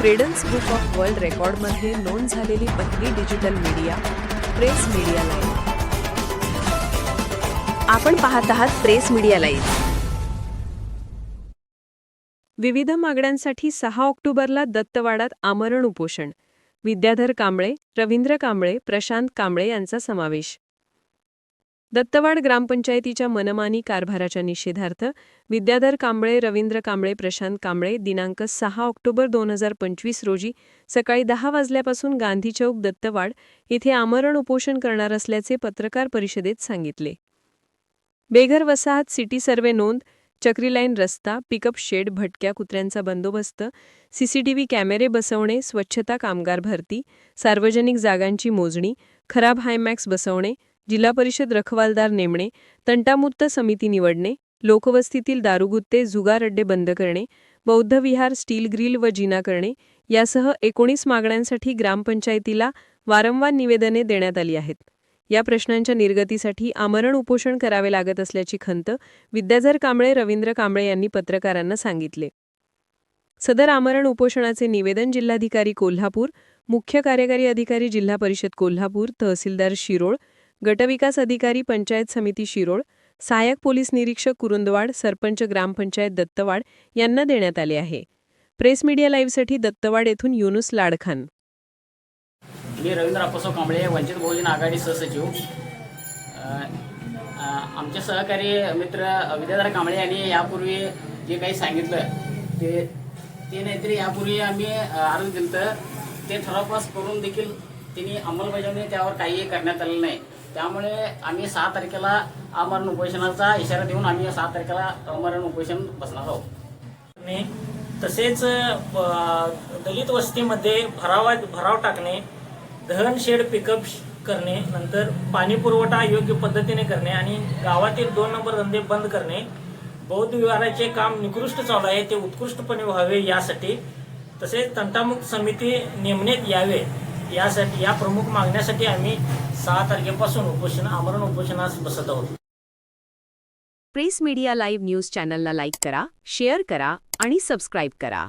Credence book of world रेकॉर्डमध्ये नोंद झालेली पहिली digital media press media live आपण पाहत आहात प्रेस मीडिया लाईव्ह विविध मागण्यांसाठी सहा ऑक्टोबरला दत्तवाडात आमरण उपोषण. विद्याधर कांबळे रवींद्र कांबळे प्रशांत कांबळे यांचा समावेश. दत्तवाड ग्रामपंचायतीच्या मनमानी कारभाराच्या निषेधार्थ विद्याधर कांबळे रवींद्र कांबळे प्रशांत कांबळे दिनांक सहा ऑक्टोबर दोन हजार पंचवीस रोजी सकाळी दहा वाजल्यापासून गांधी चौक दत्तवाड येथे आमरण उपोषण करणार असल्याचे पत्रकार परिषदेत सांगितले. बेघर वसाहत सिटी सर्वे नोंद चक्रीलाईन रस्ता पिकअप शेड भटक्या कुत्र्यांचा बंदोबस्त सीसीटीव्ही कॅमेरे बसवणे स्वच्छता कामगार भरती सार्वजनिक जागांची मोजणी खराब हायमॅक्स बसवणे जिल्हा परिषद रखवालदार नेमणे तंटामुक्त समिती निवडणे लोकवस्तीतील दारुगुत्ते जुगार अड्डे बंद करणे बौद्ध विहार स्टील ग्रिल व जिना करणे यासह एकोणीस मागण्यांसाठी ग्रामपंचायतीला वारंवार निवेदने देण्यात आली आहेत. या प्रश्नांच्या निर्गतीसाठी आमरण उपोषण करावे लागत असल्याची खंत विद्याधर कांबळे रवींद्र कांबळे यांनी पत्रकारांना सांगितले. सदर आमरण उपोषणाचे निवेदन जिल्हाधिकारी कोल्हापूर मुख्य कार्यकारी अधिकारी जिल्हा परिषद कोल्हापूर तहसीलदार शिरोळ गटविकास अधिकारी पंचायत समिती शिरोळ सहाय्यक पोलीस निरीक्षक कुरुंदवाड सरपंच ग्रामपंचायत दत्तवाड यांना देण्यात आले आहे. प्रेस मीडिया लाईव्हसाठी दत्तवाड येथून युनुस लाडखान. मी रवींद्र अप्पासाव कांबळे वंचित बहुजन आघाडी सहसचिव. आमचे सहकारी मित्र विद्याधर कांबळे यांनी यापूर्वी जे काही सांगितलं ते ते नाहीतरी यापूर्वी आम्ही अर्ज दिलं ते ठरावपास करून देखील त्यांनी अंमलबजावणी त्यावर काहीही करण्यात आलेलं नाही. त्यामुळे आम्ही सहा तारखेला आमरण उपोषणाचा इशारा देऊन आम्ही सहा तारखेला आमरण उपोषण बसणार आहोत. मी तसेच दलित वस्तीमध्ये भरावा भराव टाकणे दहन शेड पिकअप करणे नंतर पाणी पुरवठा योग्य पद्धतीने करणे आणि गावातील दोन नंबर धंदे बंद करणे बौद्ध विहाराचे काम निकृष्ट चालू आहे ते उत्कृष्टपणे व्हावे यासाठी तसेच तंटामुक्त समिती नेमण्यात यावे. यासाठी या प्रमुख मागण्यासाठी आम्ही सहा तारखेपासून उपोषण आमरण उपोषणास बसत आहोत. प्रेस मीडिया लाईव्ह न्यूज चॅनलला लाईक करा शेअर करा आणि सबस्क्राईब करा.